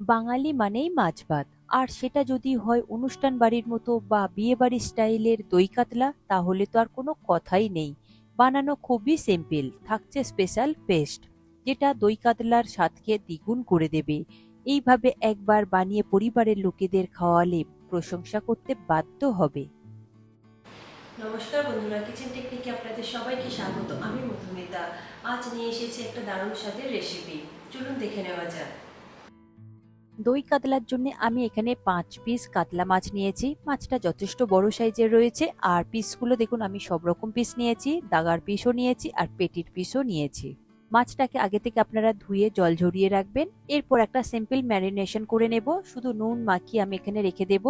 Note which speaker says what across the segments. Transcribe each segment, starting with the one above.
Speaker 1: বাঙালি মানেই মাছ ভাত আর সেটা যদি হয় অনুষ্ঠান বাড়ির মতো বা বিয়ে বাড়ির স্টাইলের দই কাতলা, তাহলে তো আর কোনো কথাই নেই। বানানো খুবই সিম্পল, থাকছে স্পেশাল পেস্ট, যেটা দই কাতলার স্বাদকে দ্বিগুণ করে দেবে। এইভাবে একবার বানিয়ে পরিবারের লোকেদের খাওয়ালে প্রশংসা করতে বাধ্য হবে।
Speaker 2: নমস্কার বন্ধুরা কিচেন টেকনিকে আপনাদের সবাইকে স্বাগত। আমি মধুমিতা। আজ নিয়ে এসেছি একটা দারুণ স্বাদের রেসিপি চলুন দেখে নেওয়া যাক।
Speaker 1: দই কাতলার জন্য আমি এখানে পাঁচ পিস কাতলা মাছ নিয়েছি। মাছটা যথেষ্ট বড় সাইজের রয়েছে। আর পিসগুলো দেখুন, আমি সব রকম পিস নিয়েছি। দাগার পিসও নিয়েছি আর পেটির পিসও নিয়েছি। মাছটাকে আগে থেকে আপনারা ধুয়ে জল ঝরিয়ে রাখবেন। এরপর একটা সিম্পল ম্যারিনেশন করে নেব। শুধু নুন মাখিয়ে আমি এখানে রেখে দেব।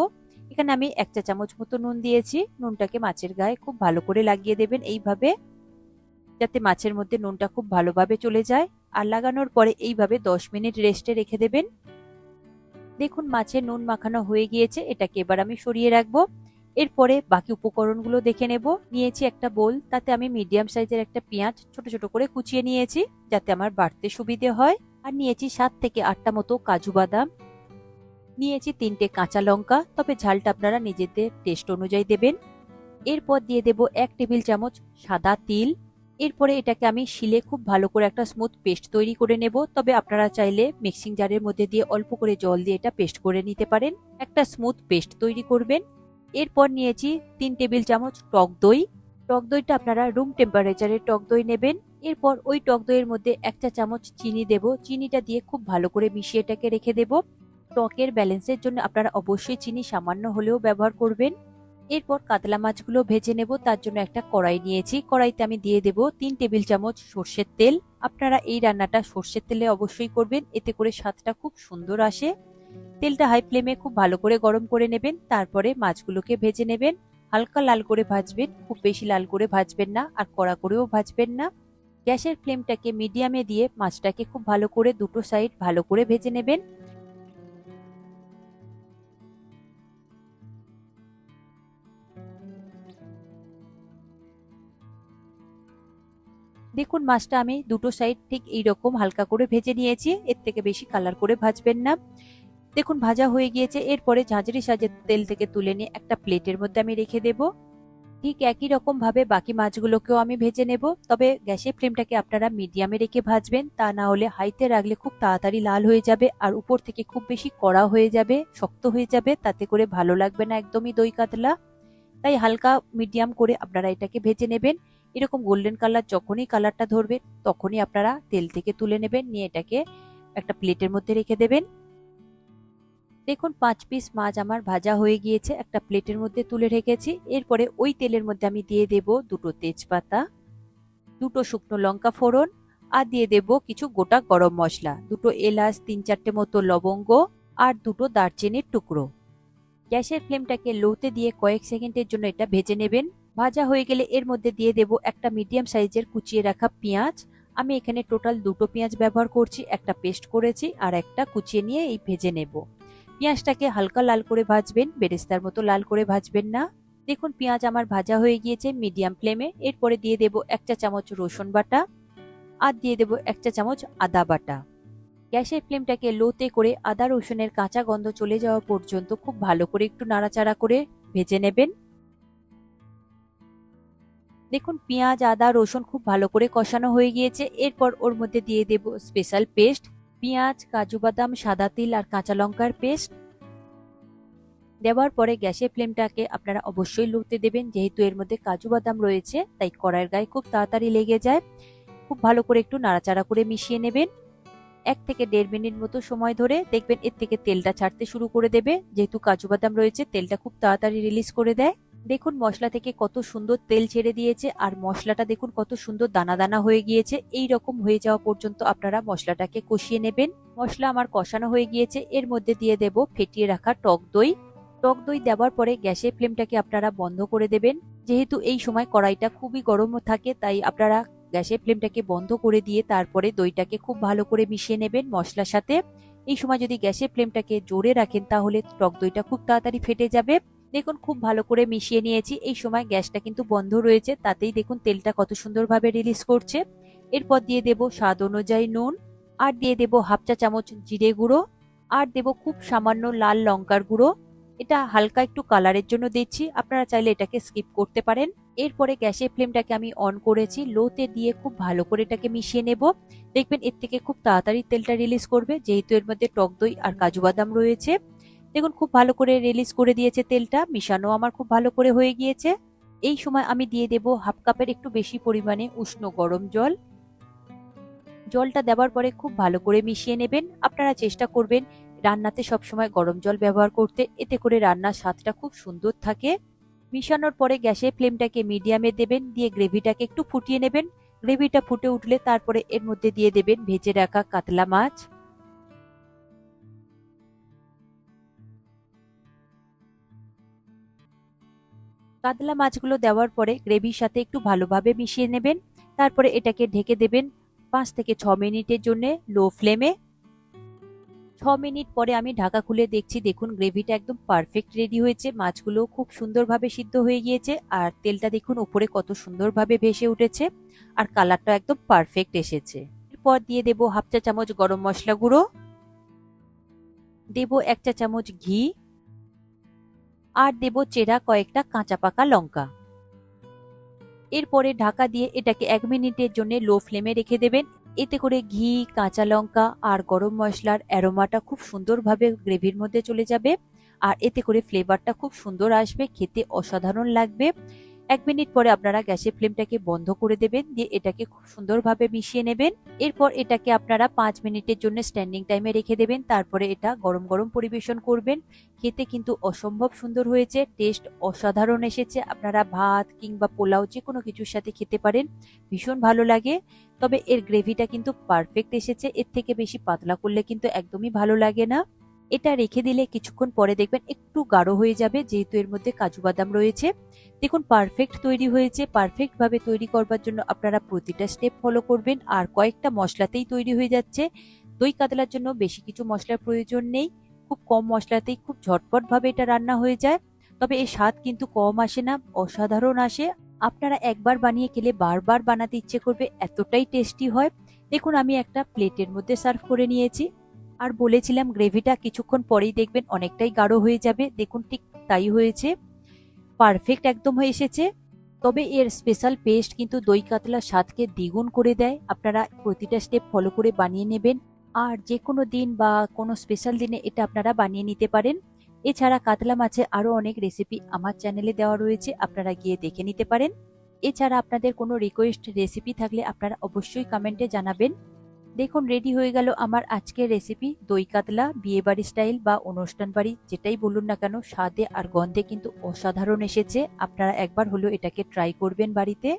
Speaker 1: এখানে আমি এক চা চামচ মতো নুন দিয়েছি। নুনটাকে মাছের গায়ে খুব ভালো করে লাগিয়ে দেবেন এইভাবে। যাতে মাছের মধ্যে নুনটা খুব ভালোভাবে চলে যায়। আর লাগানোর পরে এইভাবে দশ মিনিট রেস্টে রেখে দেবেন। দেখুন মাছের নুন মাখানো হয়ে গিয়েছে, এটাকে এবার আমি সরিয়ে রাখব। এরপরে বাকি উপকরণগুলো দেখে নেব। নিয়েছি একটা বোল, তাতে আমি মিডিয়াম সাইজের একটা পেঁয়াজ ছোট ছোট করে কুচিয়ে নিয়েছি, যাতে আমার বাড়তে সুবিধে হয়। আর নিয়েছি সাত থেকে আটটা মতো কাজু বাদাম। নিয়েছি তিনটে কাঁচা লঙ্কা, তবে ঝালটা আপনারা নিজেদের টেস্ট অনুযায়ী দেবেন। এরপর দিয়ে দেব এক টেবিল চামচ সাদা তিল। এরপরে এটাকে আমি শিলে খুব ভালো করে একটা স্মুথ পেস্ট তৈরি করে নেব। তবে আপনারা চাইলে মিক্সিং জারের মধ্যে দিয়ে অল্প করে জল দিয়ে এটা পেস্ট করে নিতে পারেন। একটা স্মুথ পেস্ট তৈরি করবেন। এরপর নিয়েছি তিন টেবিল চামচ টক দই। টক দইটা আপনারা রুম টেম্পারেচারের টক দই নেবেন। এরপর ওই টক দইয়ের মধ্যে এক চা চামচ চিনি দেব। চিনিটা দিয়ে খুব ভালো করে মিশিয়ে এটাকে রেখে দেব। টকের ব্যালেন্সের জন্য আপনারা অবশ্যই চিনি সামান্য হলেও ব্যবহার করবেন। এরপর কাতলা মাছগুলো ভেজে নেব, তার জন্য একটা কড়াই নিয়েছি। কড়াইতে আমি দিয়ে দেব তিন টেবিল চামচ সর্ষের তেল। আপনারা এই রান্নাটা সর্ষের তেলে অবশ্যই করবেন, এতে করে স্বাদটা খুব সুন্দর আসে। তেলটা হাই ফ্লেমে খুব ভালো করে গরম করে নেবেন, তারপরে মাছগুলোকে ভেজে নেবেন। হালকা লাল করে ভাজবেন, খুব বেশি লাল করে ভাজবেন না আর কড়া করেও ভাজবেন না। গ্যাসের ফ্লেমটাকে মিডিয়ামে দিয়ে মাছটাকে খুব ভালো করে দুটো সাইড ভালো করে ভেজে নেবেন। দেখুন মাছটা আমি দুটো সাইড ঠিক এইরকম হালকা করে ভেজে নিয়েছি। এর থেকে বেশি কালার করে ভাজবেন না। দেখুন ভাজা হয়ে গিয়েছে। এরপরে ঝাঁঝরি সাজের তেল থেকে তুলে নিয়ে একটা প্লেটের মধ্যে আমি রেখে দেব। ঠিক একই রকম ভাবে বাকি মাছগুলোকেও আমি ভেজে নেব। তবে গ্যাসের ফ্লেমটাকে আপনারা মিডিয়ামে রেখে ভাজবেন। তা না হলে হাইতে রাখলে খুব তাড়াতাড়ি লাল হয়ে যাবে আর উপর থেকে খুব বেশি কড়া হয়ে যাবে, শক্ত হয়ে যাবে। তাতে করে ভালো লাগবে না একদমই দই কাতলা। তাই হালকা মিডিয়াম করে আপনারা এটাকে ভেজে নেবেন। এরকম গোল্ডেন কালার যখনই কালারটা ধরবে, তখনই আপনারা তেল থেকে তুলে নেবেন, নিয়ে এটাকে একটা প্লেটের মধ্যে রেখে দেবেন। দেখুন, পাঁচ পিস মাছ আমার ভাজা হয়ে গিয়েছে, একটা প্লেটের মধ্যে তুলে রেখেছি। এরপরে ওই তেলের মধ্যে আমি দিয়ে দেব দুটো তেজপাতা, দুটো শুকনো লঙ্কা ফোড়ন, আর দিয়ে দেব কিছু গোটা গরম মশলা, দুটো এলাচ, তিন চারটে মতো লবঙ্গ, আর দুটো দারচিনির টুকরো। গ্যাসের ফ্লেমটাকে লোতে দিয়ে কয়েক সেকেন্ডের জন্য এটা ভেজে নেবেন। ভাজা হয়ে গেলে এর মধ্যে দিয়ে দেব একটা মিডিয়াম সাইজের কুচিয়ে রাখা পেঁয়াজ। আমি এখানে টোটাল দুটো পেঁয়াজ ব্যবহার করছি, একটা পেস্ট করেছি আর একটা কুচিয়ে নিয়ে এই ভেজে নেব। পেঁয়াজটাকে হালকা লাল করে ভাজবেন, বেরেস্তার মতো লাল করে ভাজবেন না। দেখুন পেঁয়াজ আমার ভাজা হয়ে গিয়েছে মিডিয়াম ফ্লেমে এরপরে দিয়ে দেব এক চা চামচ রসুন বাটা আর দিয়ে দেব এক চা চামচ আদা বাটা। গ্যাসের ফ্লেমটাকে লোতে করে আদা রসুনের কাঁচা গন্ধ চলে যাওয়া পর্যন্ত খুব ভালো করে একটু নাড়াচাড়া করে ভেজে নেবেন। দেখুন, পেঁয়াজ, আদা, রসুন খুব ভালো করে কষানো হয়ে গিয়েছে। এরপর ওর মধ্যে দিয়ে দেব স্পেশাল পেস্ট পেঁয়াজ, কাজু বাদাম, সাদা তিল আর কাঁচা লঙ্কার পেস্ট দেওয়ার পরে গ্যাসের ফ্লেমটাকে আপনারা অবশ্যই লুতে দেবেন, যেহেতু এর মধ্যে কাজু বাদাম রয়েছে, তাই কড়াইয়ের গায়ে খুব তাড়াতাড়ি লেগে যায়। খুব ভালো করে একটু নাড়াচাড়া করে মিশিয়ে নেবেন। এক থেকে দেড় মিনিট মতো সময় ধরে দেখবেন এর থেকে তেলটা ছাড়তে শুরু করে দেবে। যেহেতু কাজু বাদাম রয়েছে, তেলটা খুব তাড়াতাড়ি রিলিজ করে দেয়। দেখুন মশলা থেকে কত সুন্দর তেল ছেড়ে দিয়েছে, আর মশলাটা দেখুন কত সুন্দর দানা দানা হয়ে গিয়েছে। এই রকম হয়ে যাওয়া পর্যন্ত আপনারা মশলাটাকে কষিয়ে নেবেন। মশলা আমার কষানো হয়ে গিয়েছে, এর মধ্যে দিয়ে দেব ফেটিয়ে রাখা টক দই। টক দই দেওয়ার পরে গ্যাসের ফ্লেমটাকে আপনারা বন্ধ করে দেবেন। যেহেতু এই সময় কড়াইটা খুবই গরম থাকে, তাই আপনারা গ্যাসের ফ্লেমটাকে বন্ধ করে দিয়ে তারপরে দইটাকে খুব ভালো করে মিশিয়ে নেবেন মশলার সাথে। এই সময় যদি গ্যাসের ফ্লেমটাকে জোরে রাখেন, তাহলে টক দইটা খুব তাড়াতাড়ি ফেটে যাবে। দেখুন, খুব ভালো করে মিশিয়ে নিয়েছি। এই সময় গ্যাসটা কিন্তু বন্ধ রয়েছে, তাতেই দেখুন তেলটা কত সুন্দরভাবে রিলিজ করছে। এরপর দিয়ে দেব স্বাদ অনুযায়ী নুন, আর দিয়ে দেব হাফ চা চামচ জিরে গুঁড়ো, আর দেব খুব সামান্য লাল লঙ্কার গুঁড়ো। এটা হালকা একটু কালারের জন্য দিচ্ছি, আপনারা চাইলে এটাকে স্কিপ করতে পারেন। এরপরে গ্যাসের ফ্লেমটাকে আমি অন করেছি লোতে দিয়ে খুব ভালো করে এটাকে মিশিয়ে নেব। দেখবেন এর থেকে খুব তাড়াতাড়ি তেলটা রিলিজ করবে, যেহেতু এর মধ্যে টক দই আর কাজু বাদাম রয়েছে। দেখুন, খুব ভালো করে রিলিজ করে দিয়েছে তেলটা। মিশানো আমার খুব ভালো করে হয়ে গিয়েছে। এই সময় আমি দিয়ে দেব হাফ কাপের একটু বেশি পরিমাণে উষ্ণ গরম জল। জলটা দেওয়ার পরে খুব ভালো করে মিশিয়ে নেবেন। আপনারা চেষ্টা করবেন রান্নাতে সবসময় গরম জল ব্যবহার করতে। এতে করে রান্নার স্বাদটা খুব সুন্দর থাকে। মিশানোর পরে গ্যাসে ফ্লেমটাকে মিডিয়ামে দেবেন, দিয়ে গ্রেভিটাকে একটু ফুটিয়ে নেবেন। গ্রেভিটা ফুটে উঠলে তারপরে এর মধ্যে দিয়ে দেবেন ভেজে রাখা কাতলা মাছ। কাতলা মাছগুলো দেওয়ার পরে গ্রেভির সাথে একটু ভালোভাবে মিশিয়ে নেবেন। তারপরে এটাকে ঢেকে দেবেন পাঁচ থেকে ছ মিনিটের জন্য লো ফ্লেমে। ছ মিনিট পরে আমি ঢাকা খুলে দেখছি, দেখুন গ্রেভিটা একদম পারফেক্ট রেডি হয়েছে। মাছগুলো খুব সুন্দরভাবে সিদ্ধ হয়ে গিয়েছে আর তেলটা দেখুন উপরে কত সুন্দরভাবে ভেসে উঠেছে আর কালারটা একদম পারফেক্ট এসেছে। এরপর দিয়ে দেব হাফ চা চামচ গরম মশলা গুঁড়ো। দেব এক চা চামচ ঘি। আর দেব চেরা কয়েকটা কাঁচা পাকা লঙ্কা। এরপরে ঢাকা দিয়ে এটাকে এক মিনিটের জন্য লো ফ্লেমে রেখে দেবেন। এতে করে ঘি, কাঁচা লঙ্কা আর গরম মশলার অ্যারোমাটা খুব সুন্দরভাবে গ্রেভির মধ্যে চলে যাবে। আর এতে করে ফ্লেভারটা খুব সুন্দর আসবে, খেতে অসাধারণ লাগবে। এক মিনিট পরে আপনারা গ্যাসের ফ্লেমটাকে বন্ধ করে দেবেন, দিয়ে এটাকে খুব সুন্দরভাবে মিশিয়ে নেবেন। এরপর এটাকে আপনারা পাঁচ মিনিটের জন্য স্ট্যান্ডিং টাইমে রেখে দেবেন। তারপরে এটা গরম গরম পরিবেশন করবেন। খেতে কিন্তু অসম্ভব সুন্দর হয়েছে টেস্ট অসাধারণ এসেছে। আপনারা ভাত কিংবা পোলাও যে কোনো কিছুর সাথে খেতে পারেন, ভীষণ ভালো লাগে। তবে এর গ্রেভিটা কিন্তু পারফেক্ট এসেছে। এর থেকে বেশি পাতলা করলে কিন্তু একদমই ভালো লাগে না। এটা রেখে দিলে কিছুক্ষণ পরে দেখবেন একটু গাঢ় হয়ে যাবে, যেহেতু এর মধ্যে কাজু বাদাম রয়েছে। দেখুন পারফেক্ট তৈরি হয়েছে। পারফেক্ট ভাবে তৈরি করবার জন্য আপনারা প্রতিটা স্টেপ ফলো করবেন। আর কয়েকটা মশলাতেই তৈরি হয়ে যাচ্ছে। দই কাতলার জন্য বেশি কিছু মশলার প্রয়োজন নেই। খুব কম মশলাতেই খুব ঝটপট ভাবে এটা রান্না হয়ে যায়। তবে এর স্বাদ কিন্তু কম আসে না, অসাধারণ আসে। আপনারা একবার বানিয়ে খেলে বারবার বানাতে ইচ্ছে করবে, এতটাই টেস্টি হয়। দেখুন, আমি একটা প্লেটের মধ্যে সার্ভ করে নিয়েছি। আর বলেছিলাম গ্রেভিটা কিছুক্ষণ পরেই দেখবেন অনেকটাই গাঢ় হয়ে যাবে। দেখুন ঠিক তাই হয়েছে। পারফেক্ট একদম হয়ে এসেছে। তবে এর স্পেশাল পেস্ট কিন্তু দই কাতলা স্বাদকে দ্বিগুণ করে দেয়। আপনারা প্রতিটা স্টেপ ফলো করে বানিয়ে নেবেন। আর যে কোনো দিন বা কোনো স্পেশাল দিনে এটা আপনারা বানিয়ে নিতে পারেন। এছাড়া কাতলা মাছে আরও অনেক রেসিপি আমার চ্যানেলে দেওয়া রয়েছে। আপনারা গিয়ে দেখে নিতে পারেন। এছাড়া আপনাদের কোনো রিকোয়েস্ট রেসিপি থাকলে আপনারা অবশ্যই কমেন্টে জানাবেন। দেখুন রেডি হয়ে গেল আমার আজকের রেসিপি দই কাতলা বিয়েবাড়ি স্টাইল বা অনুষ্ঠান বাড়ি, যেটাই বলুন না কেন, স্বাদে আর গন্ধে কিন্তু অসাধারণ এসেছে। আপনারা একবার হলো এটাকে ট্রাই করবেন বাড়িতে।